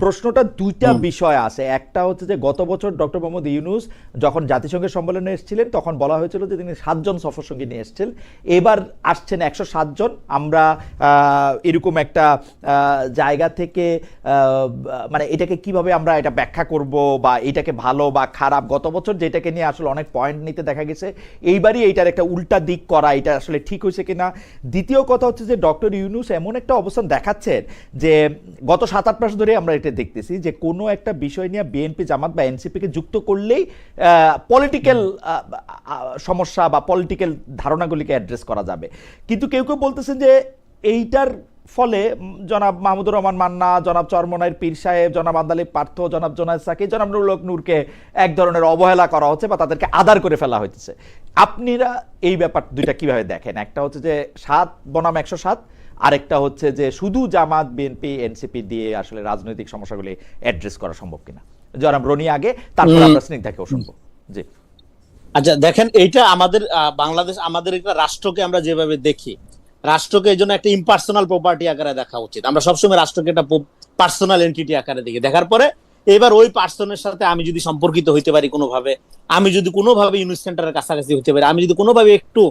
প্রশ্নটা দুইটা বিষয় আছে। একটা হচ্ছে যে গত বছর ডক্টর মোহাম্মদ ইউনুস যখন জাতিসংঘের সম্মেলনে এসেছিলেন তখন বলা হয়েছিল যে তিনি সাতজন সফর সঙ্গী নিয়ে এসেছেন। এবার আসছেন একশো সাতজন আমরা এরকম একটা জায়গা থেকে মানে এটাকে কীভাবে আমরা এটা ব্যাখ্যা করব বা এটাকে ভালো বা খারাপ গত বছর যেটাকে নিয়ে আসলে অনেক পয়েন্ট নিতে দেখা গেছে এইবারই এইটার একটা উল্টা দিক করা এটা আসলে ঠিক হয়েছে কিনা? দ্বিতীয় কথা হচ্ছে যে ডক্টর ইউনুস এমন একটা অবস্থান দেখাচ্ছেন যে গত সাত আট মাস ধরে আমরা এটা দেখতেছি যে কোনো একটা বিষয় নিয়ে বিএনপি জামাত বা এনসিপিকে যুক্ত করলেই পলিটিক্যাল সমস্যা বা পলিটিক্যাল ধারণাগুলিকে অ্যাড্রেস করা যাবে। কিন্তু কেউ কেউ বলতেছেন যে এইটার ফলে জনাব মাহমুদুর রহমান মান্না জনাব চরমনাইর পীর সাহেব জনাব আন্দালিব পার্থ জনাব জোনায়দ সাকি জনাব নুরুল নূরকে এক ধরনের অবহেলা করা হচ্ছে বা তাদেরকে আদার করে ফেলা হচ্ছে আপনারা এই ব্যাপার দুইটা কীভাবে দেখেন? একটা হচ্ছে যে সাত বনাম একশো সাত আরেকটা হচ্ছে যে শুধু জামাত বিএনপি এনসিপি দিয়ে আসলে রাজনৈতিক সমস্যাগুলি অ্যাড্রেস করা সম্ভব কিনা। জনাব রনি আগে তারপর। আমরা স্নিগ্ধাকেও শুনব জি। আচ্ছা দেখেন এইটা আমাদের বাংলাদেশ আমাদের একটা রাষ্ট্রকে আমরা যেভাবে দেখি রাষ্ট্রকে এই জন্য একটা ইম্পার্সোনাল প্রপার্টি আকারে দেখা উচিত। আমরা সবসময় রাষ্ট্রকে একটা পার্সোনাল এন্টিটি আকারে দেখি। দেখার পরে এবার ওই পার্সনের সাথে আমি যদি সম্পর্কিত হইতে পারি কোনোভাবে আমি যদি কোনোভাবে ইউনিট সেন্টারের কাছাকাছি হইতে পারি আমি যদি কোনোভাবে একটু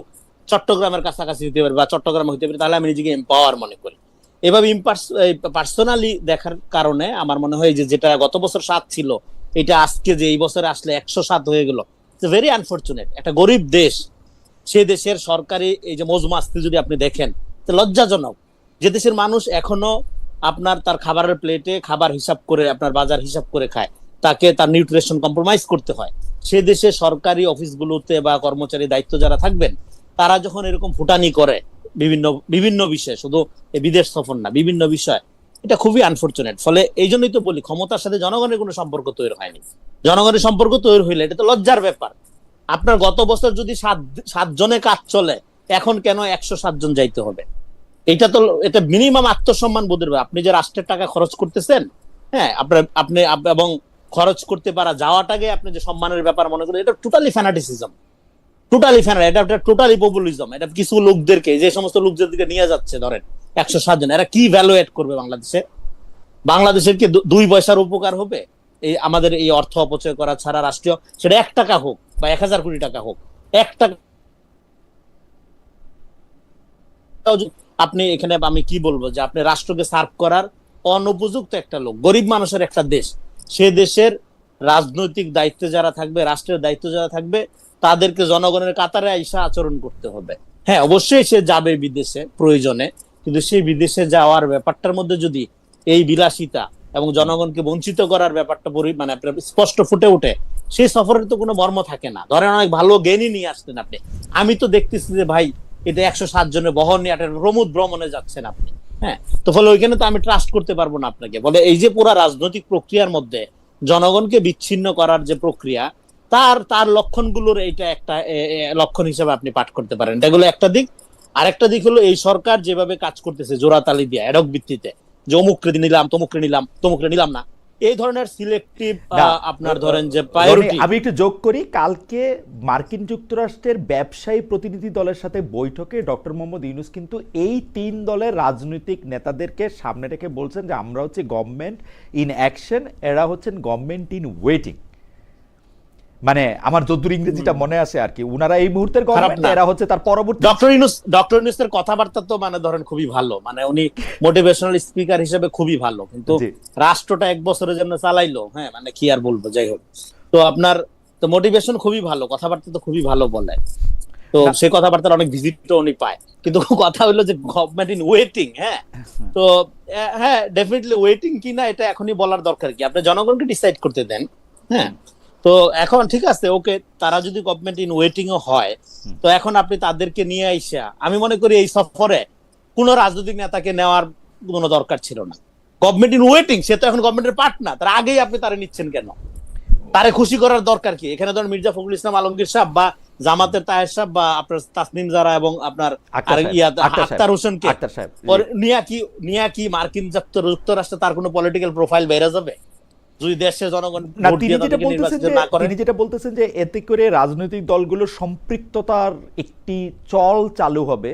চট্টগ্রামের কাছাকাছি হইতে পারি বা চট্টগ্রামে হতে পারি, তাহলে আমি নিজেকে এম্পাওয়ার মনে করি। এভাবে পার্সোনালি দেখার কারণে আমার মনে হয় যে যেটা গত বছর সাত ছিল, এটা আজকে যে এই বছরে আসলে একশো সাত হয়ে গেল। ভেরি আনফর্চুনেট একটা গরিব দেশ, সে দেশের সরকারি এই যে মজমাস্তি যদি আপনি দেখেন লজ্জাজনক। যে দেশের মানুষ এখনও আপনার তার খাবারের প্লেটে খাবার হিসাব করে, আপনার বাজার হিসাব করে খায়, তাকে তার নিউট্রিশন কম্প্রোমাইজ করতে হয়। সে দেশে সরকারি অফিসগুলোতে বা কর্মচারী দায়িত্ব যারা থাকবেন তারা যখন এরকম ফুটানি করে, বিভিন্ন বিভিন্ন বিষয়, শুধু বিদেশ সফর না, বিভিন্ন বিষয়, এটা খুবই আনফর্চুনেট ফলে এই জন্যই তো বলি, ক্ষমতার সাথে জনগণের কোনো সম্পর্ক তৈরি হয়নি। জনগণের সম্পর্ক তৈরি হইলে এটা তো লজ্জার ব্যাপার। আপনার গত বছর যদি সাত সাত জনে কাজ চলে, এখন কেন একশো সাতজন যাইতে হবে? এটা তো, এটা মিনিমাম আত্মসম্মান বোধের। আপনি যে রাষ্ট্রের টাকা খরচ করতেছেন হ্যাঁ আপনার, আপনি এবং খরচ করতে পারা, যাওয়াটাকে আপনি যে সম্মানের ব্যাপার মনে করেন, এটা টোটালি ফ্যানাটিসিজম টোটালি ফ্যানাট এটা একটা টোটালি পপুলিজম এটা কিছু লোকদেরকে, যে সমস্ত লোকদেরকে নিয়ে যাচ্ছে, ধরেন একশো সাত জন, এরা কি ভ্যালু ভ্যালুয়েট করবে বাংলাদেশে? বাংলাদেশের কি দুই পয়সার উপকার হবে? এই আমাদের এই অর্থ অপচয় করা ছাড়া রাষ্ট্রীয়, সেটা এক টাকা হোক বা এক হাজার কোটি টাকা হোক, এক টাকা আপনি এখানে আমি কি বলব যে আপনি রাষ্ট্রকে সার্ভ করার অনুপযুক্ত একটা লোক, গরিব মানুষের একটা দেশ, সে দেশের রাজনৈতিক দায়িত্বে যারা থাকবে, রাষ্ট্রের দায়িত্ব যারা থাকবে তাদেরকে জনগণের কাতারে আইসা আচরণ করতে হবে। হ্যাঁ অবশ্যই সে যাবে বিদেশে, প্রয়োজনে। কিন্তু সেই বিদেশে যাওয়ার ব্যাপারটার মধ্যে যদি এই বিলাসিতা এবং জনগণকে বঞ্চিত করার ব্যাপারটা পরি- মানে স্পষ্ট ফুটে ওঠে সেই সফরের তো কোনো মর্ম থাকে না। ধরেন অনেক ভালো জ্ঞানই নিয়ে আসতেন আপনি। আমি তো দেখতেছি যে ভাই, এটা একশো সাত জনের বহন নিয়ে একটা প্রমোদ ভ্রমণে যাচ্ছেন আপনি। হ্যাঁ তো ফলে ওইখানে তো আমি ট্রাস্ট করতে পারব না আপনাকে। বলে এই যে পুরা রাজনৈতিক প্রক্রিয়ার মধ্যে জনগণকে বিচ্ছিন্ন করার যে প্রক্রিয়া তার তার লক্ষণগুলোর এইটা একটা লক্ষণ হিসেবে আপনি পাঠ করতে পারেন। এগুলো একটা দিক। আরেকটা দিক হলো এই সরকার যেভাবে কাজ করতেছে জোড়াতালি দিয়ে এডক ভিত্তিতে। যে অমুককে নিলাম তমুকরে নিলাম তমুকরে নিলাম না। এই ধরনের সিলেক্টিভ আপনার ধরেন যে প্রায়োরিটি আমি একটু যোগ করি। কালকে মার্কিন যুক্তরাষ্ট্রের ব্যবসায়ী প্রতিনিধি দলের সাথে বৈঠকে ডক্টর মোহাম্মদ ইউনুস কিন্তু এই তিন দলের রাজনৈতিক নেতাদেরকে সামনে রেখে বলছেন যে আমরা হচ্ছে গভর্নমেন্ট ইন অ্যাকশন এরা হচ্ছেন গভর্নমেন্ট ইন ওয়েটিং। মানে আমার যদ্দূর ইংরেজিটা মনে আছে আর কি উনারা এই মুহূর্তের গভর্নমেন্ট এরা হচ্ছে তার পরবর্তী ডক্টর ইউনুস ডক্টর ইউনুসের কথাবার্তা তো মানে ধরেন খুবই ভালো মানে উনি মোটিভেশনাল স্পিকার হিসেবে খুবই ভালো কিন্তু রাষ্ট্রটা এক বছরের জন্য চালাইলো হ্যাঁ মানে কি আর বলব যাই হোক। তো আপনার তো মোটিভেশন খুবই ভালো কথাবার্তা তো খুবই ভালো বলে। তো। সেই কথাবার্তার অনেক ভিজিটও উনি পায়। কিন্তু কথা হলো যে গভর্নমেন্ট ইন ওয়েটিং হ্যাঁ। তো হ্যাঁ ডেফিনেটলি ওয়েটিং কিনা এটা এখনই বলার দরকার কি? আপনি জনগণকে ডিসাইড করতে দেন হ্যাঁ। তো এখন ঠিক আছে ওকে তারা যদি গভর্নমেন্ট ইন ওয়েটিং ও হয় তো এখন আপনি তাদেরকে নিয়ে আইসা আমি মনে করি এই সফরে কোন রাজনৈতিক নেতাকে নেওয়ার কোনো দরকার ছিল না। গভর্নমেন্ট ইন ওয়েটিং সে তো এখন গভর্নমেন্টের পার্ট না তার আগেই আপনি তারা নিচ্ছেন কেন? তারে খুশি করার দরকার কি? এখানে ধরেন মির্জা ফখরুল ইসলাম আলমগীর সাহেব বা জামাতের তাহের সাহেব বা আপনার তাসনিম জারা এবং আপনার আক্তার আক্তার হোসেনকে। নিয়া কি নিয়া কি মার্কিন যুক্ত- যুক্তরাষ্ট্রে তার কোনো পলিটিক্যাল প্রোফাইল বেড়ে যাবে? যদি দেশের জনগণ না তিনি যেটা বলতেছেন যে তিনি যেটা বলতেছেন যে এতে করে রাজনৈতিক দলগুলোর সম্পৃক্ততার একটি চল চালু হবে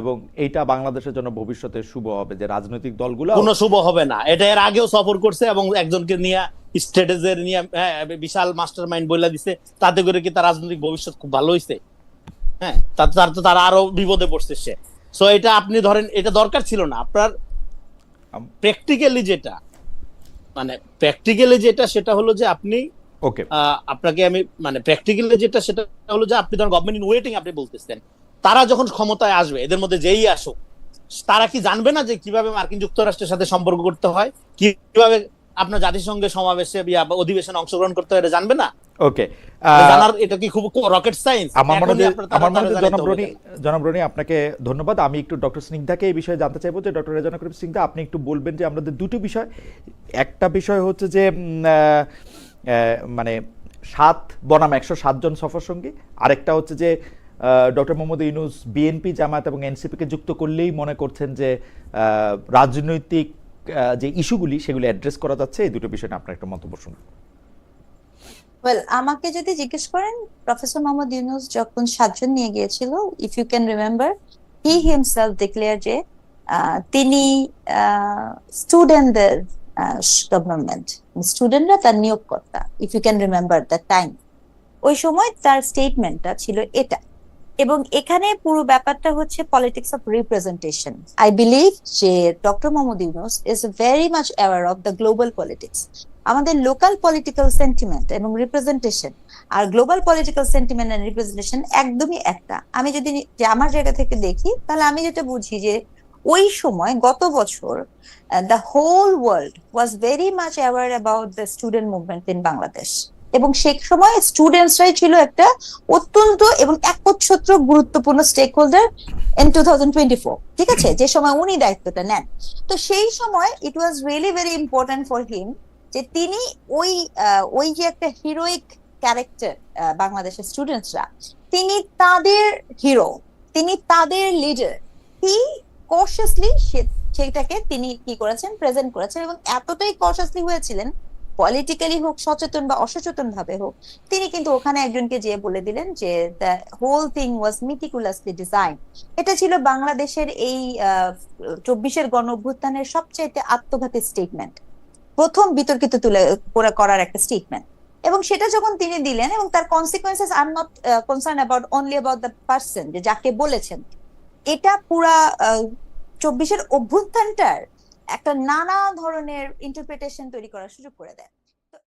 এবং এইটা বাংলাদেশের জন্য ভবিষ্যতে শুভ হবে যে রাজনৈতিক দলগুলো কোনো শুভ হবে না। এটা এর আগেও সফর করছে এবং একজনকে নিয়ে স্ট্র্যাটেজের নিয়ে হ্যাঁ, বিশাল মাস্টার মাইন্ড বলে দিছে। তাতে করে কি তার রাজনৈতিক ভবিষ্যৎ খুব ভালো হয়েছে হ্যাঁ তার তো তারা আরও বিপদে পড়ছে সে। সো এটা আপনি ধরেন এটা দরকার ছিল না। আপনার প্র্যাকটিক্যালি যেটা মানে প্র্যাকটিক্যালি যেটা সেটা হলো যে আপনি ওকে আপনাকে আমি মানে প্র্যাকটিক্যালি যেটা সেটা হলো যে আপনি ধরেন গভর্নমেন্ট ইন ওয়েটিং আপনি বলতেছেন। তারা যখন ক্ষমতায় আসবে এদের মধ্যে যেই আসুক তারা কি জানবে না যে কীভাবে মার্কিন যুক্তরাষ্ট্রের সাথে সম্পর্ক করতে হয়? কীভাবে আপনার জাতিসংঘের সমাবেশে অধিবেশনে অংশগ্রহণ করতে এটা জানবে না? ওকে জানার এটা কি খুব রকেট সায়েন্স আমার মনে হয় আমার মনে হয় আপনাকে ধন্যবাদ। আমি একটু ডক্টর স্নিগ্ধাকে এই বিষয়ে জানতে চাইব যে ডক্টর রেজানা করিম স্নিগ্ধা আপনি একটু বলবেন যে আমাদের দুটো বিষয়। একটা বিষয় হচ্ছে যে মানে সাত বনাম একশো সাতজন সফর সঙ্গী। আরেকটা হচ্ছে যে ডক্টর মোহাম্মদ ইউনুস বিএনপি জামাত এবং এনসিপিকে যুক্ত করলেই মনে করছেন যে আহ, রাজনৈতিক যে ইস্যুগুলি সেগুলি অ্যাড্রেস করা যাচ্ছে, এই দুটো বিষয়ে আপনার একটা মন্তব্য শুনুন। ওয়েল আমাকে যদি জিজ্ঞেস করেন প্রফেসর মোহাম্মদ ইউনুস যখন সাতজন নিয়ে গিয়েছিল if you can remember he himself declare যে তিনি স্টুডেন্টদের গভর্নমেন্ট স্টুডেন্টরা তার নিয়োগকর্তা if you can remember the time ওই সময় তার স্টেটমেন্টটা ছিল এটা। এবং এখানে পুরো ব্যাপারটা হচ্ছে politics of representation I believe যে doctor Mohammad Yunus is very much aware of the global politics আমাদের লোকাল পলিটিক্যাল সেন্টিমেন্ট এবং representation R global political sentiment and representation একদমই একটা। আমি যদি আমার জায়গা থেকে দেখি, তাহলে আমি যেটা বুঝি যে ওই সময় গত বছর the whole world was very much aware about the student movement in Bangladesh এবং সেই সময় স্টুডেন্টসরাই ছিল একটা অত্যন্ত এবং একচ্ছত্র গুরুত্বপূর্ণ stakeholder in two thousand twenty four ঠিক আছে? যে সময় উনি দায়িত্বটা নেন। তো সেই সময় it was really very important for him যে তিনি ওই ওই যে একটা হিরোইক ক্যারেক্টার বাংলাদেশের স্টুডেন্টসরা তিনি তাদের হিরো তিনি তাদের লিডার হি কশাসলি সেইটাকে তিনি কি করেছেন প্রেজেন্ট করেছেন এবং এতটাই কশাসলি হয়েছিলেন পলিটিক্যালি হোক, সচেতন বা অসচেতন ভাবে হোক, তিনি কিন্তু ওখানে একজনকে যেয়ে বলে দিলেন যে the whole thing was meticulously design এটা ছিল বাংলাদেশের এই চব্বিশের গণ অভ্যুত্থানের সবচেয়ে আত্মঘাতী স্টেটমেন্ট প্রথম বিতর্কিত তুলে, করে করার একটা স্টেটমেন্ট এবং সেটা যখন তিনি দিলেন এবং তার consequences are not concern about only about the person যে যাকে বলেছেন, এটা পুরা চব্বিশের অভ্যুত্থানটার একটা নানা ধরনের ইন্টারপ্রিটেশন তৈরি করার সুযোগ করে দেয়।